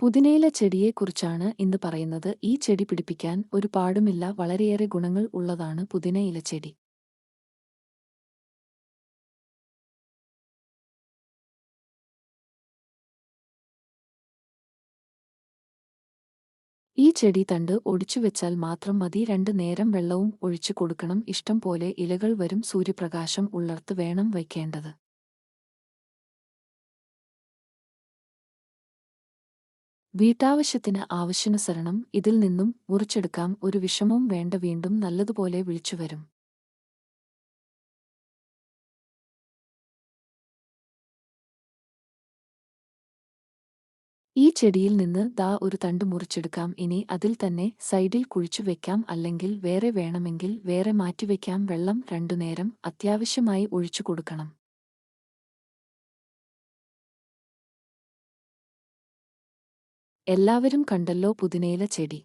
പുതിനയില ചെടിയെക്കുറിച്ചാണ് ഇന്ന് പറയുന്നത്. ഈ ചെടി പിടിപ്പിക്കാൻ ഒരു പാടുമില്ല. വളരെയേറെ ഗുണങ്ങൾ ഉള്ളതാണ് പുതിനയില ചെടി. ഈ ചെടി തണ്ട് ഒടിച്ചുവെച്ചാൽ മാത്രം മതി. രണ്ട് നേരം വെള്ളവും ഒഴിച്ചു കൊടുക്കണം. ഇഷ്ടം പോലെ ഇലകൾ വരും. സൂര്യപ്രകാശം ഉള്ളർത്ത് വേണം വയ്ക്കേണ്ടത്. വീട്ടാവശ്യത്തിന് ആവശ്യാനുസരണം ഇതിൽ നിന്നും മുറിച്ചെടുക്കാം. ഒരു വിഷമവും വേണ്ട വീണ്ടും നല്ലതുപോലെ വിളിച്ചുവരും ഈ ചെടിയിൽ നിന്ന് ദാ ഒരു തണ്ട് മുറിച്ചെടുക്കാം. ഇനി അതിൽ തന്നെ സൈഡിൽ കുഴിച്ചു വെക്കാം. അല്ലെങ്കിൽ വേറെ വേണമെങ്കിൽ വേറെ മാറ്റിവെക്കാം വെള്ളം രണ്ടുനേരം അത്യാവശ്യമായി ഒഴിച്ചു കൊടുക്കണം. എല്ലാവരും കണ്ടല്ലോ പുതിനയില ചെടി.